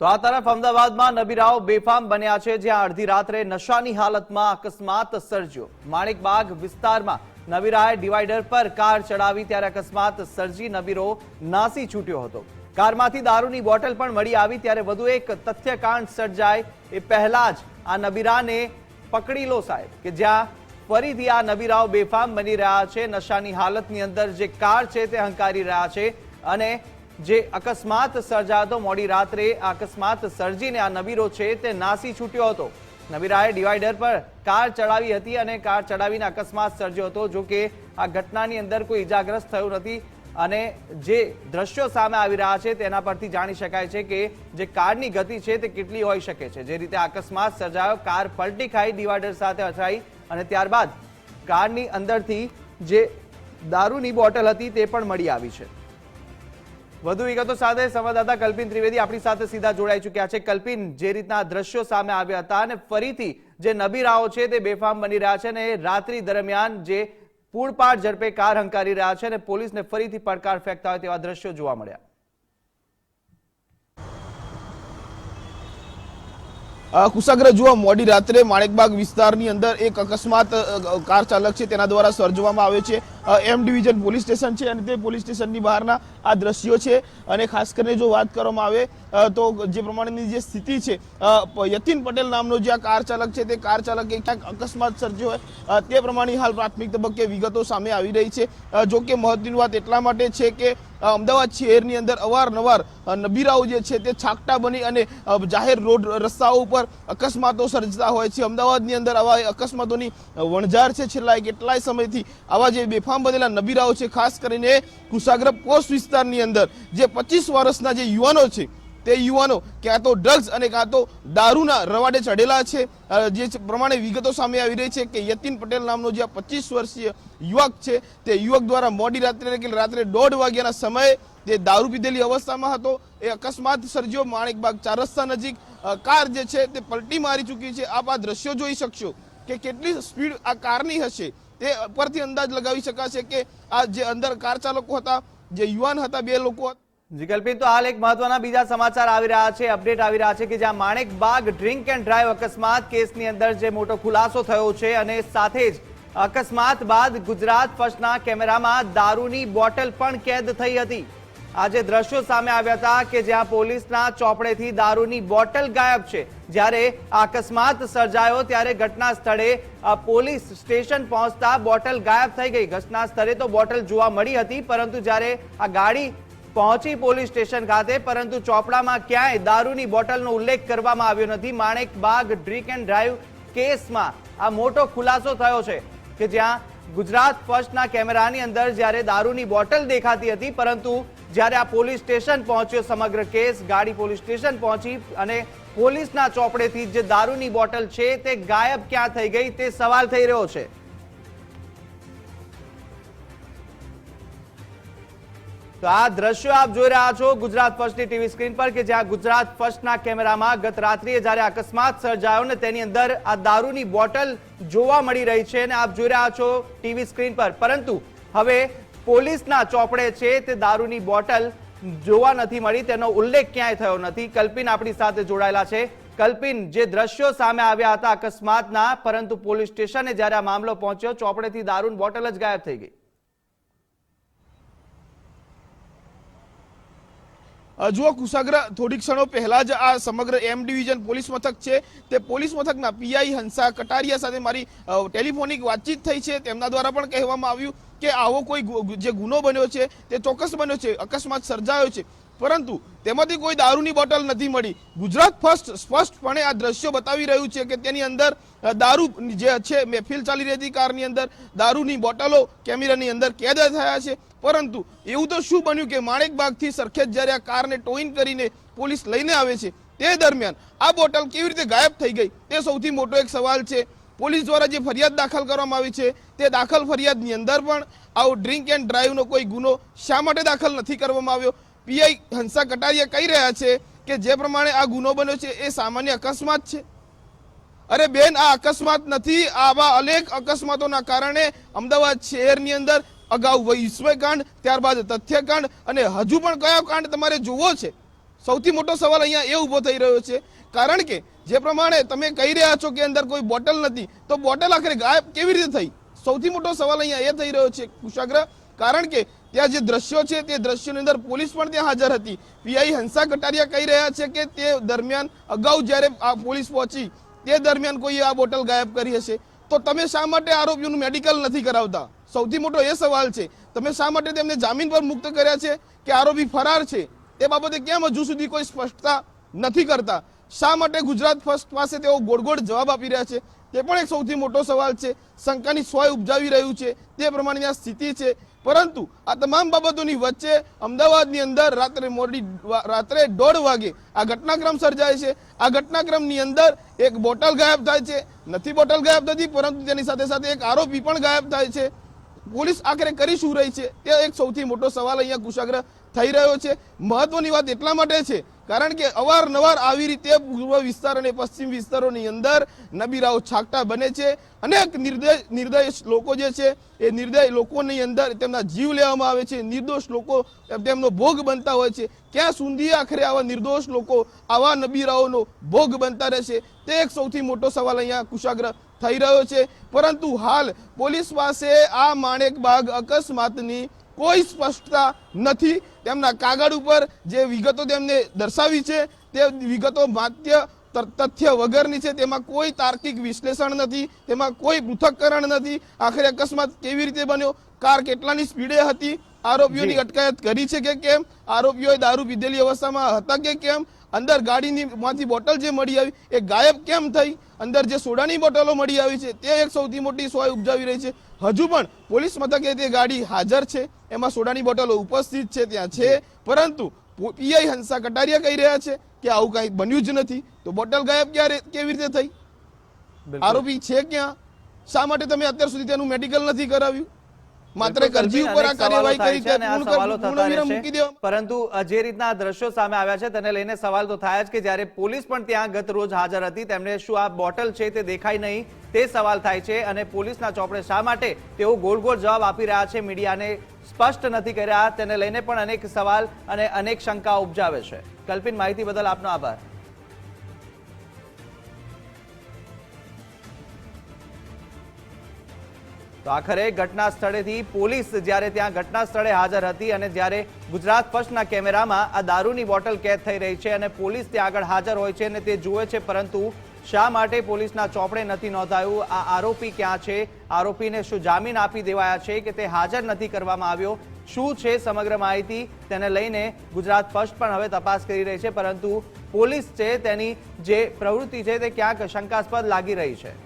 તો આ તરફ અમદાવાદમાં નબીરાઓ બેફામ બન્યા છે, જ્યાં અડધી રાત્રે નશાની હાલતમાં અકસ્માત સર્જ્યો. માણેકબાગ વિસ્તારમાં નબીરાએ ડિવાઈડર પર કાર ચડાવી, ત્યારે અકસ્માત સર્જી નબીરો નાસી છૂટ્યો હતો. કારમાંથી દારૂની બોટલ પણ મળી આવી, ત્યારે વધુ એક તથ્યકાંડ સર્જાય એ પહેલા જ આ નબીરાને પકડી લો સાહેબ, કે જ્યાં ફરીથી આ નબીરાઓ બેફામ બની રહ્યા છે, નશાની હાલતની અંદર જે કાર છે તે હંકારી રહ્યા છે અને જે અકસ્માત સર્જાયો હતો મોડી રાત્રે અકસ્માત સર્જીને આ નબીરો છે તે નાસી છૂટ્યો હતો. નબીરાએ ડિવાઈડર પર કાર ચડાવી હતી અને કાર ચડાવીને અકસ્માત સર્જ્યો હતો, જો કે આ ઘટનાની અંદર કોઈ ઈજાગ્રસ્ત થયું નથી. અને જે દ્રશ્યો સામે આવી રહ્યા છે તેના પરથી જાણી શકાય છે કે જે કારની ગતિ છે તે કેટલી હોઈ શકે છે. જે રીતે અકસ્માત સર્જાયો, કાર પલટી ખાઈ ડિવાઈડર સાથે અથડાઈ અને ત્યારબાદ કારની અંદરથી જે દારૂની બોટલ હતી તે પણ મળી આવી છે. વધુ વિગતો સાથે સંવાદદાતા કલ્પિન ત્રિવેદી આપણી સાથે સીધા જોડાઈ ચૂક્યા છે. કલ્પિન જે રીતના દ્રશ્યો સામે આવ્યા હતા અને ફરીથી જે નબીરાઓ છે તે બેફામ બની રહ્યા છે અને રાત્રિ દરમિયાન જે પૂરપાટ ઝડપે કાર હંકારી રહ્યા છે અને પોલીસને ફરીથી પડકાર ફેંકતા હોય તેવા દ્રશ્યો જોવા મળ્યા. અ, જુઓ મોડી રાત્રે માણેકબાગ વિસ્તારની અંદર એક અકસ્માત કાર ચાલક છે તેના દ્વારા સર્જવામાં આવ્યો છે. એમ ડિવિઝન પોલીસ સ્ટેશન છે અને તે પોલીસ સ્ટેશનની બહારના આ દ્રશ્યો છે. અને ખાસ કરીને જો વાત કરવામાં આવે તો જે પ્રમાણેની જે સ્થિતિ છે યતિન પટેલ નામનો જે આ કાર ચાલક છે, તે કાર ચાલકે ક્યાંક અકસ્માત સર્જ્યો હોય તે પ્રમાણે હાલ પ્રાથમિક તબક્કે વિગતો સામે આવી રહી છે. જો કે મહત્વની વાત એટલા માટે છે કે અમદાવાદ શહેરની અંદર અવારનવાર નબીરાઓ જે છે તે છાકટા બની અને જાહેર રોડ રસ્તાઓ ઉપર અકસ્માતો સર્જતા હોય છે. અમદાવાદની અંદર આવા અકસ્માતોની વણઝાર છે. છેલ્લા કેટલાય સમયથી આવા જે બેફામ બનેલા નબીરાઓ છે, ખાસ કરીને કુશાગ્ર પોસ્ટ વિસ્તારની અંદર. જે પચીસ વર્ષના જે યુવાનો છે, તે યુવાનો ક્યાં તો ડ્રગ્સ અને કાં તો દારૂના રવાડે ચડેલા છે. જે પ્રમાણે વિગતો સામે આવી રહી છે કે યતિન પટેલ નામનો જે પચીસ વર્ષીય યુવક છે, તે યુવક દ્વારા મોડી રાત્રે કે રાત્રે દોઢ વાગ્યાના સમયે તે દારૂ પીધેલી અવસ્થામાં હતો. એ અકસ્માત સર્જ્યો માણેકબાગ ચાર રસ્તા નજીક કાર જે છે, તે પલટી મારી ચૂકી છે. આપ આ દ્રશ્યો જોઈ શકશો કે કેટલી સ્પીડ આ કારની હશે. તે પરથી અંદાજ લગાવી શકાશે કે આ જે અંદર કાર ચાલકો હતા, જે યુવાન હતા, બે લોકો જી તો હાલ એક મહત્વના બીજા સમાચાર આવી રહ્યા છે, અપડેટ આવી રહ્યા છે કે જ્યાં Manek Baug drink and drive અકસ્માત કેસની અંદર જે મોટો ખુલાસો થયો છે અને સાથે જ અકસ્માત બાદ ગુજરાત ફર્સ્ટના કેમેરામાં દારૂની બોટલ પણ કેદ થઈ હતી. આજે દ્રશ્યો સામે આવ્યા હતા કે જ્યાં પોલીસના ચોપડેથી દારૂની બોટલ ગાયબ છે. જ્યારે અકસ્માત સર્જાયો ત્યારે ઘટના સ્થળે પોલીસ સ્ટેશન પહોંચતા બોટલ ગાયબ થઈ ગઈ. ઘટના સ્થળે તો બોટલ જોવા મળી હતી, પરંતુ જ્યારે આ ગાડી પહોંચી પોલીસ સ્ટેશન ખાતે, પરંતુ ચોપડામાં ક્યાંય દારૂની બોટલનો ઉલ્લેખ કરવામાં આવ્યો નથી. Manek Baug drink and drive કેસમાં આ મોટો ખુલાસો થયો છે કે જ્યાં ગુજરાત ફર્સ્ટના કેમેરાની અંદર જ્યારે દારૂની બોટલ દેખાતી હતી, પરંતુ જ્યારે આ પોલીસ સ્ટેશન પહોંચ્યો સમગ્ર કેસ, ગાડી પોલીસ સ્ટેશન પહોંચી અને પોલીસના ચોપડેથી જે દારૂની બોટલ છે તે ગાયબ ક્યાં થઈ ગઈ તે સવાલ થઈ રહ્યો છે. તો આ દ્રશ્યો આપ જોઈ રહ્યા છો ગુજરાત ફર્સ્ટની ટીવી સ્ક્રીન પર કે જ્યાં ગુજરાત ફર્સ્ટના કેમેરામાં ગત રાત્રિએ જ્યારે અકસ્માત સર્જાયો ને તેની અંદર આ દારૂની બોટલ જોવા મળી રહી છે અને આપ જોઈ રહ્યા છો ટીવી સ્ક્રીન પર. પરંતુ હવે પોલીસના ચોપડે છે તે દારૂની બોટલ જોવા નથી મળી, તેનો ઉલ્લેખ ક્યાંય થયો નથી. કલ્પિન આપણી સાથે જોડાયેલા છે. કલ્પિન, જે દ્રશ્યો સામે આવ્યા હતા અકસ્માતના, પરંતુ પોલીસ સ્ટેશને જ્યારે આ મામલો પહોંચ્યો, ચોપડેથી દારૂન બોટલ જ ગાયબ થઈ ગઈ. જુઓ કુશાગ્ર થોડી ક્ષણો પહેલા જ આ સમગ્ર એમ ડિવિઝન પોલીસ મથક છે. તે પોલીસ મથકના પીઆઈ હંસા કટારિયા સાથે મારી ટેલિફોનિક વાતચીત થઈ છે. તેમના દ્વારા પણ કહેવામાં આવ્યું કે આવો કોઈ જે ગુનો બન્યો છે, તે ચોક્કસ બન્યો છે, અકસ્માત સર્જાયો છે. પરંતુ તેમાંથી કોઈ દારૂની બોટલ નથી મળી. ગુજરાત ફર્સ્ટ, સ્પષ્ટપણે આ દ્રશ્યો બતાવી રહ્યું છે કે તેની અંદર દારૂ જે છે, મહેફિલ ચાલી રહી હતી કારની અંદર. દારૂની બોટલો કેમેરાની અંદર કેદ થયા છે. પરંતુ એવું તો શું બન્યું કે માણેકબાગથી સરખેજ જ્યારે આ કારને ટોઈન કરીને પોલીસ લઈને આવે છે, તે દરમિયાન આ બોટલ કેવી રીતે ગાયબ થઈ ગઈ? તે સૌથી મોટો એક સવાલ છે. પોલીસ દ્વારા જે ફરિયાદ દાખલ કરવામાં આવી છે, તે દાખલ ફરિયાદની અંદર પણ આવો ડ્રિંક એન્ડ ડ્રાઈવનો કોઈ ગુનો શા માટે દાખલ નથી કરવામાં આવ્યો? પીઆઈ હંસા કટારિયા કહી રહ્યા છે કે જે પ્રમાણે આ ગુનો બન્યો છે, એ સામાન્ય અકસ્માત છે. અરે બેન, આ અકસ્માત નથી, આવા અનેક અકસ્માતોના કારણે અમદાવાદ શહેરની અંદર અગાઉ વિસ્મયકાંડ ત્યારબાદ તથ્યકાંડ અને હજુ પણ કયો કાંડ તમારે જોવો છે? સૌથી મોટો સવાલ અહીંયા એ ઊભો થઈ રહ્યો છે. કારણ કે જે પ્રમાણે તમે કહી રહ્યા છો કે અંદર કોઈ બોટલ નથી, તો બોટલ આખરે ગાયબ કેવી રીતે થઈ? સૌથી મોટો સવાલ અહીંયા એ થઈ રહ્યો છે કુશાગ્ર, કારણ કે ત્યાં જે દ્રશ્યો છે તે દ્રશ્યોની અંદર પોલીસ પણ ત્યાં હાજર હતી. પીઆઈ હંસા કટારિયા કહી રહ્યા છે કે તે દરમિયાન અગાઉ જ્યારે આ પોલીસ પહોંચી, તે દરમિયાન કોઈએ આ બોટલ ગાયબ કરી હશે. તો તમે શા માટે આરોપીઓનું મેડિકલ નથી કરાવતા? સૌથી મોટો એ સવાલ છે. તમે શા માટે તેમને જામીન પર મુક્ત કર્યા છે કે આરોપી ફરાર છે? તે બાબતે કેમ હજુ સુધી કોઈ સ્પષ્ટતા નથી કરતા? શા માટે ગુજરાત ફર્સ્ટ પાસે તેઓ ગોળગોળ ગોળ જવાબ આપી રહ્યા છે? તે પણ એક સૌથી મોટો સવાલ છે. શંકાની સોય ઉપજાવી રહ્યું છે. તે પ્રમાણેની આ સ્થિતિ છે. પરંતુ આ તમામ બાબતોની વચ્ચે અમદાવાદની અંદર રાત્રે મોડી રાત્રે દોઢ વાગે આ ઘટનાક્રમ સર્જાય છે. આ ઘટનાક્રમની અંદર એક બોટલ ગાયબ થાય છે. નથી બોટલ ગાયબ થતી, પરંતુ તેની સાથે સાથે એક આરોપી પણ ગાયબ થાય છે. પોલીસ આખરે કરી શું રહી છે? તે એક સૌથી મોટો સવાલ અહીંયા કુશાગ્ર થઈ રહ્યો છે. મહત્વની વાત એટલા માટે છે, કારણ કે અવારનવાર આવી રીતે પૂર્વ વિસ્તાર અને પશ્ચિમ વિસ્તારોની અંદર નબીરાઓ છાકટા બને છે. અનેક નિર્દય નિર્દય લોકો જે છે, એ નિર્દય લોકોની અંદર તેમના જીવ લેવામાં આવે છે. નિર્દોષ લોકો તેમનો ભોગ બનતા હોય છે. ક્યાં સુધી આખરે આવા નિર્દોષ લોકો, આવા નબીરાઓનો ભોગ બનતા રહેશે? તે એક સૌથી મોટો સવાલ અહીંયા કુશાગ્ર થઈ રહ્યો છે. પરંતુ હાલ પોલીસ પાસે આ માણેકબાગ અકસ્માતની કોઈ સ્પષ્ટતા નથી. તેમના કાગળ ઉપર જે વિગતો તેમને દર્શાવી છે તે વિગતો માત્ય તથ્ય વગરની છે. તેમાં કોઈ તાર્કિક વિશ્લેષણ નથી. તેમાં કોઈ પૃથક્કરણ નથી. આખરે અકસ્માત કેવી રીતે બન્યો? કાર કેટલાની સ્પીડે હતી? આરોપીઓની અટકાયત કરી છે કે કેમ? આરોપીઓએ દારૂ પીધેલી અવસ્થામાં હતા કે કેમ? અંદર ગાડીની માંથી બોટલ જે મળી આવી એ ગાયબ કેમ થઈ? અંદર જે સોડાની બોટલો મળી આવી છે તે એક સૌથી મોટી સોય ઉપજાવી રહી છે. હજુ પણ પોલીસ મથકે તે ગાડી હાજર છે એમાં સોડાની બોટલો ઉપસ્થિત છે ત્યાં છે. પરંતુ પીઆઈ હંસા કટારિયા કહી રહ્યા છે કે આવું કઈ બન્યું જ નથી. તો બોટલ ગાયબ ક્યારે કેવી રીતે થઈ? આરોપી છે ક્યાં? શા માટે તમે અત્યાર સુધી તેનું મેડિકલ નથી કરાવ્યું? માત્ર અરજી ઉપર આ કાર્યવાહી કરી છે અને આ સવાલો થતા રહેશે. પરંતુ જે રીતના દ્રશ્યો સામે આવ્યા છે તેને લઈને સવાલ તો થયા જ કે જ્યારે પોલીસ પણ ત્યાં ગત રોજ હાજર હતી તેમને શું આ બોટલ છે તે દેખાય નહીં તે સવાલ થાય છે અને પોલીસના ચોપડે શા માટે તેઓ ગોળ ગોળ જવાબ આપી રહ્યા છે મીડિયાને સ્પષ્ટ નથી કર્યા તેને લઈને પણ અનેક સવાલ અને અનેક શંકા ઉપજાવે છે. કલ્પિન માહિતી બદલ આપનો આભાર. તો આખરે ઘટના સ્થળેથી પોલીસ જ્યારે ત્યાં ઘટના સ્થળે હાજર હતી અને જ્યારે ગુજરાત ફર્સ્ટના કેમેરામાં આ દારૂની બોટલ કેદ થઈ રહી છે અને પોલીસ ત્યાં આગળ હાજર હોય છે અને તે જુએ છે, પરંતુ શા માટે પોલીસના ચોપડે નથી નોંધાયું? આ આરોપી ક્યાં છે? આરોપીને શું જામીન આપી દેવાયા છે કે તે હાજર નથી કરવામાં આવ્યો? શું છે સમગ્ર માહિતી? તેને લઈને ગુજરાત ફર્સ્ટ પણ હવે તપાસ કરી રહી છે, પરંતુ પોલીસ છે તેની જે પ્રવૃત્તિ છે તે ક્યાંક શંકાસ્પદ લાગી રહી છે.